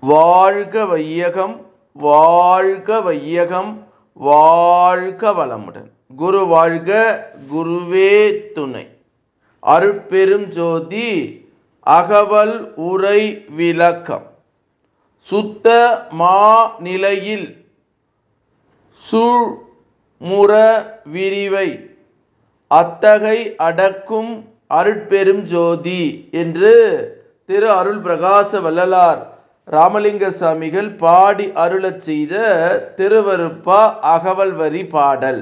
வாழ்க வையகம் வாழ்க வையகம் வாழ்க வளமுடன் குரு வாழ்க குருவே துணை. அருட்பெரும் ஜோதி அகவல் உரை விளக்கம். சுத்த மா நிலையில் சூழ்முற விரிவை. அத்தகை அடக்கும் அருட்பெரும் ஜோதி என்று திரு அருள் பிரகாச வள்ளலார் ராமலிங்க சாமிகள் பாடி அருளச் செய்த திருவருப்பா அகவல் வரி பாடல்.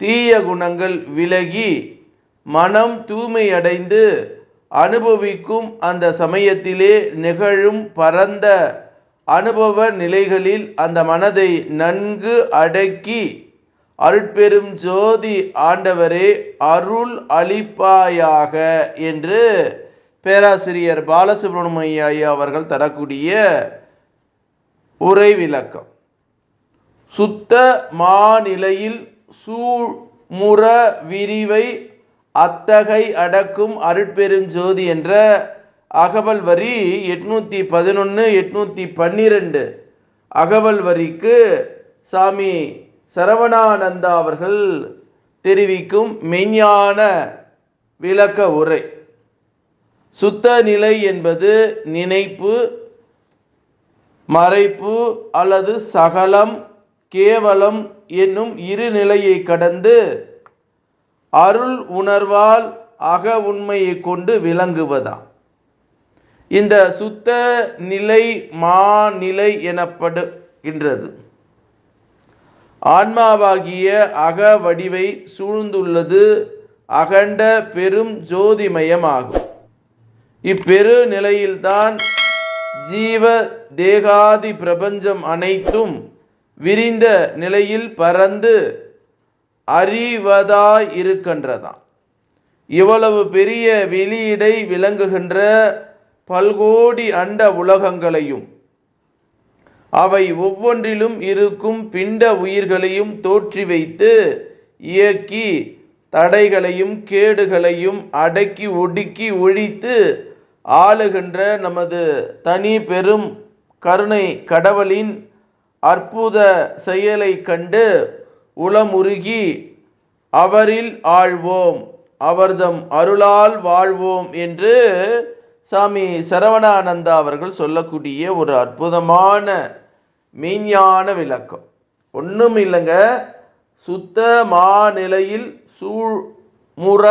தீய குணங்கள் விலகி மனம் தூய்மையடைந்து அனுபவிக்கும் அந்த சமயத்திலே நிகழும் பரந்த அனுபவ நிலைகளில் அந்த மனதை நன்கு அடக்கி அருட்பெரும் ஜோதி ஆண்டவரே அருள் அளிப்பாயாக என்று பேராசிரியர் பாலசுப்ரமணிய ஐயா அவர்கள் தரக்கூடிய உரை விளக்கம் சுத்த மாநிலையில் சூழ்முற விரிவை அத்தகை அடக்கும் அருட்பெருஞ்சோதி என்ற அகவல் வரி எட்நூற்றி பதினொன்று எட்நூற்றி பன்னிரெண்டு அகவல் வரிக்கு சாமி சரவணானந்தா அவர்கள் தெரிவிக்கும் மெய்ஞான விளக்க உரை. சுத்த நிலை என்பது நினைப்பு மறைப்பு அல்லது சகலம் கேவலம் என்னும் இரு நிலையை கடந்து அருள் உணர்வால் அக உண்மையை கொண்டு விளங்குவதாம் இந்த சுத்த நிலை மாநிலை எனப்படுகின்றது. ஆன்மாவாகிய அக வடிவை சூழ்ந்துள்ளது அகண்ட பெரும் ஜோதிமயமாகும். இப்பெரு நிலையில்தான் ஜீவ தேகாதி பிரபஞ்சம் அனைத்தும் விரிந்த நிலையில் பறந்து அறிவதாய் இருக்கின்றதாம் இவ்வளவு பெரிய வெளியிடை விளங்குகின்ற பல்கோடி அண்ட உலகங்களையும் அவை ஒவ்வொன்றிலும் இருக்கும் பிண்ட உயிர்களையும் தோற்றி வைத்து இயக்கி தடைகளையும் கேடுகளையும் அடக்கி ஒடுக்கி ஒழித்து ஆளுகின்ற நமது தனி பெரும் கருணை கடவுளின் அற்புத செயலை கண்டு உளமுருகி அவரில் ஆழ்வோம் அவர்தம் அருளால் வாழ்வோம் என்று சாமி சரவணானந்தா அவர்கள் சொல்லக்கூடிய ஒரு அற்புதமான மெய்ஞான விளக்கம். ஒன்றும் இல்லைங்க சுத்த மாநிலையில் சூழ்முற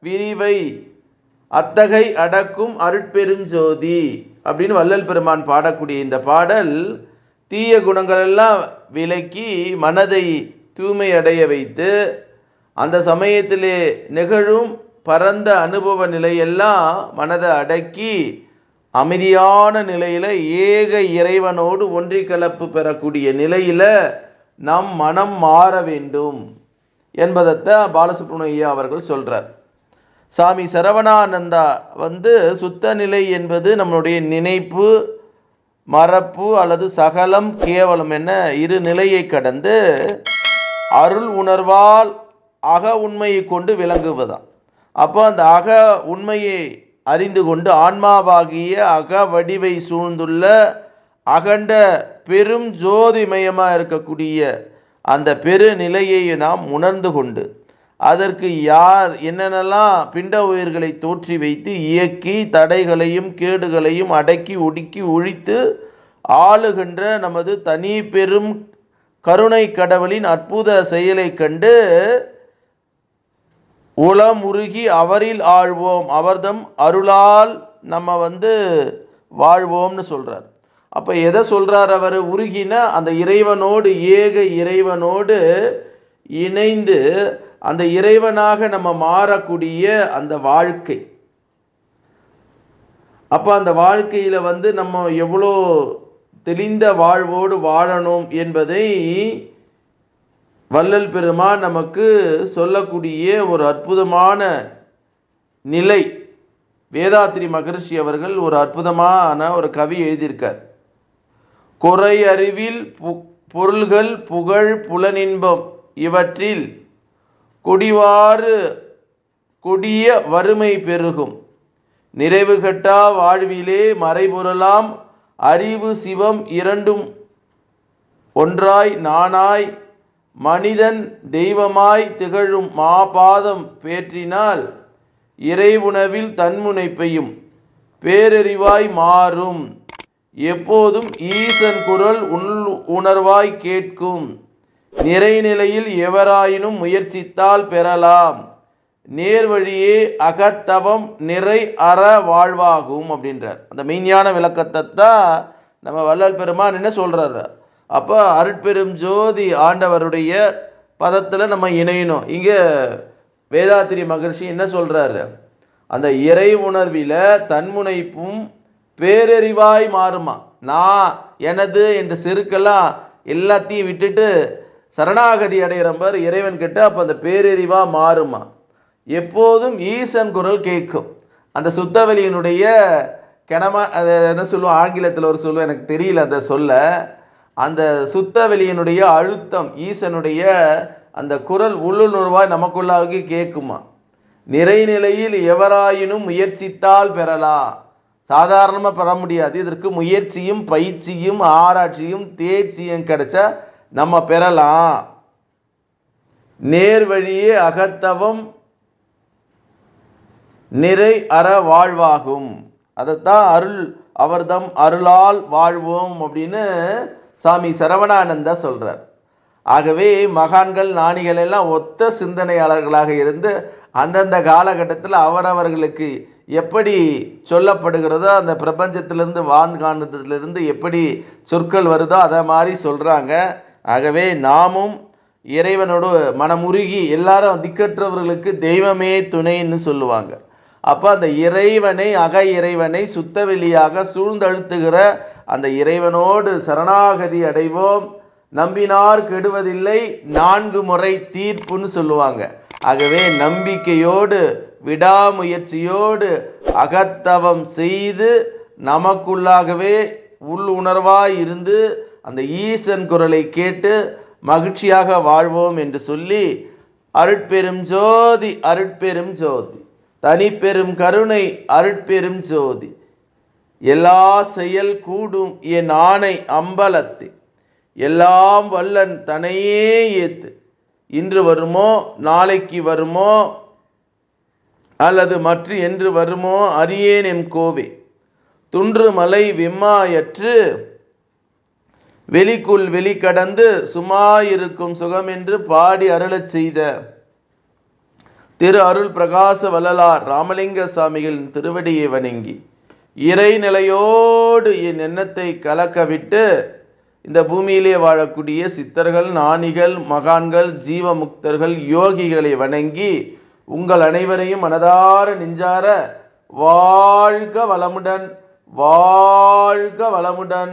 விரிவை அத்தகை அடக்கும் அருட்பெருஞ்சோதி அப்படின்னு வள்ளல் பெருமான் பாடக்கூடிய இந்த பாடல் தீய குணங்களெல்லாம் விலக்கி மனதை தூய்மை அடைய வைத்து அந்த சமயத்திலே நிகழும் பரந்த அனுபவ நிலையெல்லாம் மனதை அடக்கி அமைதியான நிலையில் ஏக இறைவனோடு ஒன்றி கலப்பு பெறக்கூடிய நிலையில் நம் மனம் மாற வேண்டும் என்பதைத்தான் பாலசுப்ரமணிய அவர்கள் சொல்கிறார் சாமி சரவணானந்தா வந்து சுத்த நிலை என்பது நம்மளுடைய நினைப்பு மறப்பு அல்லது சகலம் கேவலம் என இரு நிலையை கடந்து அருள் உணர்வால் அக உண்மையை கொண்டு விளங்குவதாம். அப்போ அந்த அக உண்மையை அறிந்து கொண்டு ஆன்மாவாகிய அக வடிவை சூழ்ந்துள்ள அகண்ட பெரும் ஜோதிமயமாக இருக்கக்கூடிய அந்த பெருநிலையை நாம் உணர்ந்து கொண்டு அதற்கு யார் என்னென்னலாம் பிண்ட உயிர்களை தோற்றி வைத்து இயக்கி தடைகளையும் கேடுகளையும் அடக்கி ஒடுக்கி ஒழித்து ஆளுகின்ற நமது தனி பெரும் கருணை கடவுளின் அற்புத செயலை கண்டு உளம் உருகி அவரில் ஆழ்வோம். அவர்தம் அருளால் நம்ம வந்து வாழ்வோம்னு சொல்கிறார் அப்போ எதை சொல்கிறார் அவர்? உருகினா அந்த இறைவனோடு ஏக இறைவனோடு இணைந்து அந்த இறைவனாக நம்ம மாறக்கூடிய அந்த வாழ்க்கை. அப்போ அந்த வாழ்க்கையில் வந்து நம்ம எவ்வளோ தெளிந்த வாழ்வோடு வாழணும் என்பதை வள்ளல் பெருமான் நமக்கு சொல்லக்கூடிய ஒரு அற்புதமான நிலை. வேதாத்திரி மகரிஷி அவர்கள் ஒரு அற்புதமான ஒரு கவி எழுதியிருக்கார். குறை அறிவில் பு பொருள்கள் புகழ் புலனின்பம் இவற்றில் குடிவாறு கொடிய வறுமை பெருகும். நிறைவு கட்டா வாழ்விலே மறைபொருளாம் அறிவு சிவம் இரண்டும் ஒன்றாய் நானாய் மனிதன் தெய்வமாய் திகழும் மாபாதம் பேற்றினால் இறைவுணவில் தன்முனைப்பையும் பேரறிவாய் மாறும். எப்போதும் ஈசன் குரல் உள் உணர்வாய் கேட்கும். நிறைநிலையில் எவராயினும் முயற்சித்தால் பெறலாம். நேர்வழியே அகத்தவம் நிறை அற வாழ்வாகும் அப்படின்றார். அந்த மெய்ஞான விளக்கத்தை தான் நம்ம வள்ளல் பெருமான் என்ன சொல்கிறாரு அப்போ அருட்பெரும் ஜோதி ஆண்டவருடைய பதத்தில் நம்ம இணையணும். இங்கே வேதாத்திரி மகர்ஷி என்ன சொல்கிறாரு அந்த இறை உணர்வில் தன்முனைப்பும் பேரறிவாய் மாறுமா? நான் எனது என்ற செருக்கெல்லாம் எல்லாத்தையும் விட்டுட்டு சரணாகதி அடைகிற மாதிரி இறைவன் கிட்ட அப்போ அந்த பேரறிவாக மாறுமா? எப்போதும் ஈசன் குரல் கேட்கும். அந்த சுத்தவெளியினுடைய கிணமா அது என்ன சொல்லுவோம்? ஆங்கிலத்தில் ஒரு சொல்லுவோம் எனக்கு தெரியல அந்த சொல்ல. அந்த சுத்தவெளியினுடைய அழுத்தம் ஈசனுடைய அந்த குரல் உள்ளுணர்வாய் நமக்குள்ளாகி கேட்குமா? நிறைநிலையில் எவராயினும் முயற்சித்தால் பெறலாம் சாதாரணமாக பெற முடியாது. இதற்கு முயற்சியும் பயிற்சியும் ஆராய்ச்சியும் தேர்ச்சியும் கிடைச்சா நம்ம பெறலாம். நேர்வழியே அகத்தவம் நிறை அற வாழ்வாகும். அதைத்தான் அருள் அவர்தம் அருளால் வாழ்வோம் அப்படின்னு சாமி சரவணானந்தா சொல்கிறார் ஆகவே மகான்கள் நாணிகள் எல்லாம் ஒத்த சிந்தனையாளர்களாக இருந்து அந்தந்த காலகட்டத்தில் அவரவர்களுக்கு எப்படி சொல்லப்படுகிறதோ அந்த பிரபஞ்சத்திலிருந்து வான்காந்தத்திலிருந்து எப்படி சொற்கள் வருதோ அதை மாதிரி சொல்கிறாங்க ஆகவே நாமும் இறைவனோடு மனமுருகி எல்லாரும் திக்கற்றவர்களுக்கு தெய்வமே துணைன்னு சொல்லுவாங்க. அப்போ அந்த இறைவனை அக இறைவனை சுத்தவெளியாக சூழ்ந்தழுத்துகிற அந்த இறைவனோடு சரணாகதி அடைவோம். நம்பினார் கெடுவதில்லை நான்கு முறை தீர்ப்புன்னு சொல்லுவாங்க. ஆகவே நம்பிக்கையோடு விடாமுயற்சியோடு அகத்தவம் செய்து நமக்குள்ளாகவே உள் உணர்வாய் இருந்து அந்த ஈசன் குரலை கேட்டு மகிழ்ச்சியாக வாழ்வோம் என்று சொல்லி அருட்பெரும் ஜோதி அருட்பெரும் ஜோதி. தனிப்பெரும் கருணை அருட்பெரும் ஜோதி. எல்லா செயல் கூடும் என் ஆணை அம்பலத்து. எல்லாம் வல்லன் தனையே ஏத்து. இன்று வருமோ நாளைக்கு வருமோ அல்லது மற்ற என்று வருமோ அறியேன் எம் கோவே. துன்று மலை வெம்மாயற்று வெளிக்குள் வெளி கடந்து சுகம் என்று பாடி அருளச் செய்த திரு அருள் பிரகாச வள்ளலார் ராமலிங்க சாமிகளின் திருவடியை வணங்கி இறைநிலையோடு என் எண்ணத்தை கலக்கவிட்டு இந்த பூமியிலே வாழக்கூடிய சித்தர்கள் நாணிகள் மகான்கள் ஜீவமுக்தர்கள் யோகிகளை வணங்கி உங்கள் அனைவரையும் மனதார நெஞ்சார வாழ்க வளமுடன் வாழ்க வளமுடன்.